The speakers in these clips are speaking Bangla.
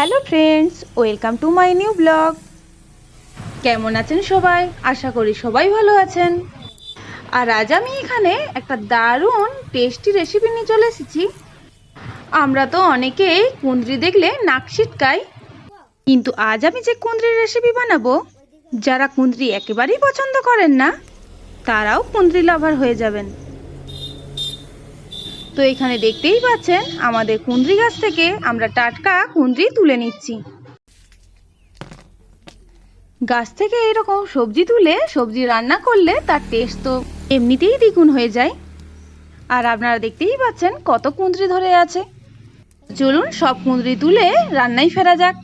Hello friends, welcome to my new blog. কেমন আছেন সবাই? আশা করি সবাই ভালো আছেন। আর আজ আমি এখানে একটা দারুণ টেস্টি রেসিপি নিয়ে চলে এসেছি। আমরা তো অনেকেই কুঁদরি দেখলে নাক ছিটকাই। কিন্তু আজ আমি যে কুঁদরির রেসিপি বানাবো, যারা কুঁদরি একেবারেই পছন্দ করেন না, তারাও কুঁদরি লাভার হয়ে যাবেন। তো এখানে দেখতেই পাচ্ছেন, আমাদের কুন্দ্রি গাছ থেকে আমরা টাটকা কুন্দ্রি তুলে নিচ্ছি। গাছ থেকে এরকম সবজি তুলে সবজি রান্না করলে তার টেস্ট তো এমনিতেই দ্বিগুণ হয়ে যায়। আর আপনারা দেখতেই পাচ্ছেন কত কুঁদরি ধরে আছে। চলুন সব কুঁদরি তুলে রান্নাই ফেরা যাক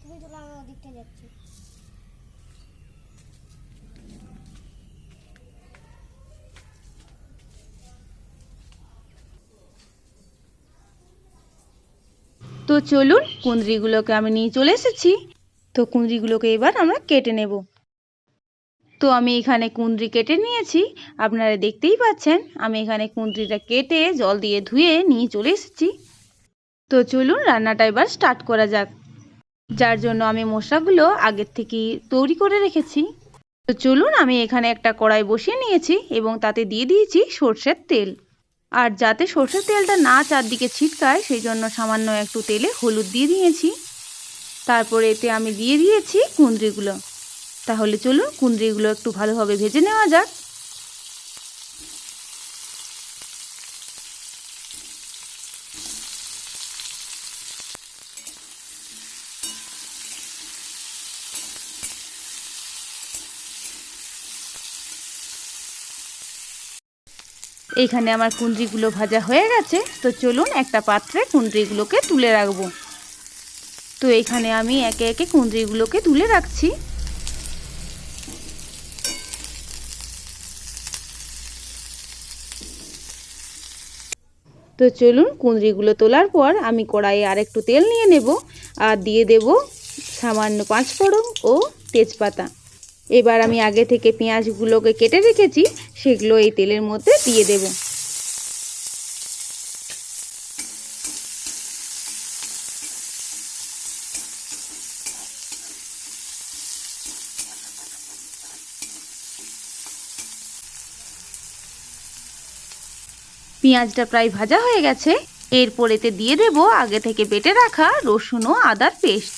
তুমি তোলা আমি ওদিকটা যাচ্ছি। তো চলুন কুঁদরিগুলোকে আমি নিয়ে চলে এসেছি। তো কুঁদরিগুলোকে এবার আমরা কেটে নেব। তো আমি এখানে কুঁদরি কেটে নিয়েছি। আপনারা দেখতেই পাচ্ছেন, আমি এখানে কুঁদরিটা কেটে জল দিয়ে ধুয়ে নিয়ে চলে এসেছি। তো চলুন রান্নাটা এবার স্টার্ট করা যাক। যার জন্য আমি মশলাগুলো আগের থেকেই তৈরি করে রেখেছি। তো চলুন, আমি এখানে একটা কড়াই বসিয়ে নিয়েছি এবং তাতে দিয়ে দিয়েছি সর্ষের তেল। আর যাতে সর্ষের তেলটা না চারদিকে ছিটকায়, সেই জন্য সামান্য একটু তেলে হলুদ দিয়ে দিয়েছি। তারপরে এতে আমি দিয়ে দিয়েছি কুঁদরিগুলো। তাহলে চলুন, কুঁদরিগুলো একটু ভালোভাবে ভেজে নেওয়া যাক। এইখানে আমার কুঁদরিগুলো ভাজা হয়ে গেছে, তো চলুন একটা পাত্রে কুঁদরিগুলোকে তুলে রাখব। তো এখানে আমি একে একে কুঁদরিগুলোকে তুলে রাখছি। তো চলুন কুঁদরিগুলো তোলার পর আমি কড়াইয়ে আর একটু তেল নিয়ে নেব, আর দিয়ে দেব সামান্য পাঁচ ফোড়ন ও তেজপাতা। এবার আমি আগে থেকে পেঁয়াজগুলোকে কেটে রেখেছি, সেগুলো এই তেলের মধ্যে দিয়ে দেব। পেঁয়াজটা প্রায় ভাজা হয়ে গেছে। এরপর এতে দিয়ে দেব আগে থেকে বেটে রাখা রসুন ও আদার পেস্ট।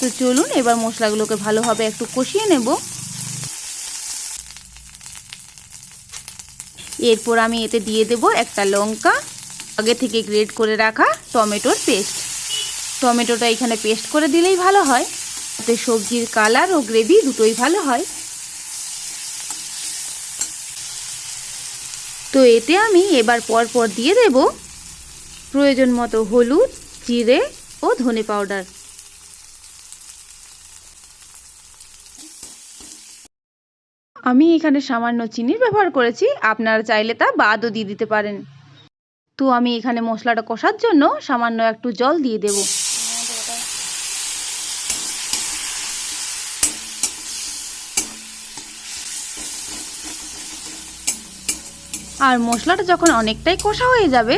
তো চলুন, এবার মশলাগুলোকে ভালোভাবে একটু কষিয়ে নেব। এরপর আমি এতে দিয়ে দেব একটা লঙ্কা, আগে থেকে গ্রেড করে রাখা টমেটোর পেস্ট। টমেটোটা এখানে পেস্ট করে দিলেই ভালো হয়, তাতে সবজির কালার ও গ্রেভি দুটোই ভালো হয়। তো এতে আমি এবার পর পর দিয়ে দেব প্রয়োজন মতো হলুদ, জিরে ও ধনে পাউডার। আমি এখানে সামান্য চিনির ব্যবহার করেছি, আপনারা চাইলে তা বাদও দিয়ে দিতে পারেন। তো আমি এখানে মশলাটা কষার জন্য সামান্য একটু জল দিয়ে দেব। আর মশলাটা যখন অনেকটাই কষা হয়ে যাবে,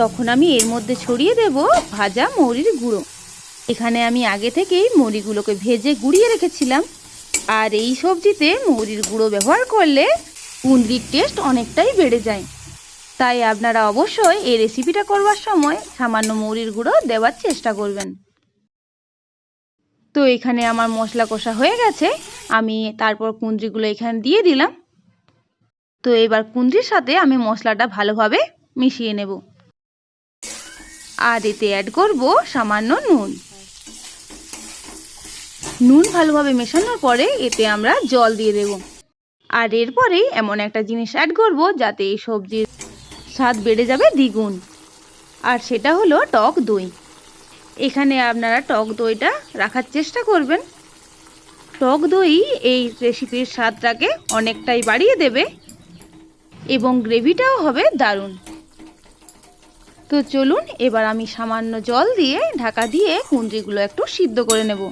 তখন আমি এর মধ্যে ছড়িয়ে দেব ভাজা মৌরির গুঁড়ো। এখানে আমি আগে থেকেই মৌরিগুলোকে ভেজে গুঁড়িয়ে রেখেছিলাম। আর এই সবজিতে মৌরির গুঁড়ো ব্যবহার করলে কুঁদরির টেস্ট অনেকটাই বেড়ে যায়। তাই আপনারা অবশ্যই এই রেসিপিটা করবার সময় সামান্য মৌরির গুঁড়ো দেওয়ার চেষ্টা করবেন। তো এখানে আমার মশলা কষা হয়ে গেছে, আমি তারপর কুঁদরিগুলো এখানে দিয়ে দিলাম। তো এবার কুঁদরির সাথে আমি মশলাটা ভালোভাবে মিশিয়ে নেব। আর এতে অ্যাড করব সামান্য নুন। নুন ভালোভাবে মেশানোর পরে এতে আমরা জল দিয়ে দেব। আর এরপরেই এমন একটা জিনিস অ্যাড করব যাতে এই সবজির স্বাদ বেড়ে যাবে দ্বিগুণ। আর সেটা হলো টক দই। এখানে আপনারা টক দইটা রাখার চেষ্টা করবেন। টক দই এই রেসিপির স্বাদটাকে অনেকটাই বাড়িয়ে দেবে এবং গ্রেভিটাও হবে দারুণ। তো চলুন এবার আমি সামান্য জল দিয়ে ঢাকা দিয়ে কুঁদরিগুলো একটু সিদ্ধ করে নেব।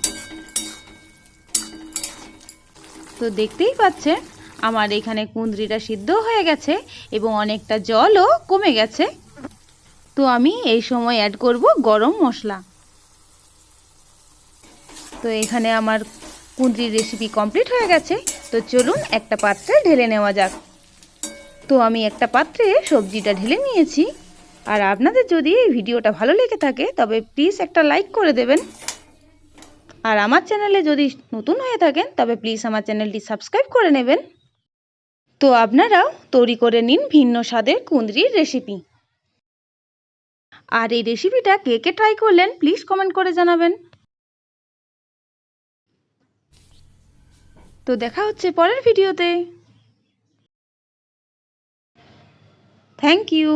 তো দেখতেই পাচ্ছেন, আমার এখানে কুঁদরিটা সিদ্ধ হয়ে গেছে এবং অনেকটা জলও কমে গেছে। তো আমি এই সময় অ্যাড করব গরম মশলা। তো এখানে আমার কুঁদরির রেসিপি কমপ্লিট হয়ে গেছে। তো চলুন একটা পাত্রে ঢেলে নেওয়া যাক। তো আমি একটা পাত্রে সবজিটা ঢেলে নিয়েছি। আর আপনাদের যদি এই ভিডিওটা ভালো লেগে থাকে, তবে প্লিজ একটা লাইক করে দেবেন। আর আমার চ্যানেলে যদি নতুন হয়ে থাকেন, তবে প্লিজ আমার চ্যানেলটি সাবস্ক্রাইব করে নেবেন। তো আপনারাও তৈরি করে নিন ভিন্ন স্বাদের কুঁদরির রেসিপি আর এই রেসিপিটা কে কে ট্রাই করলেন প্লিজ কমেন্ট করে জানাবেন। তো দেখা হচ্ছে পরের ভিডিওতে থ্যাংক ইউ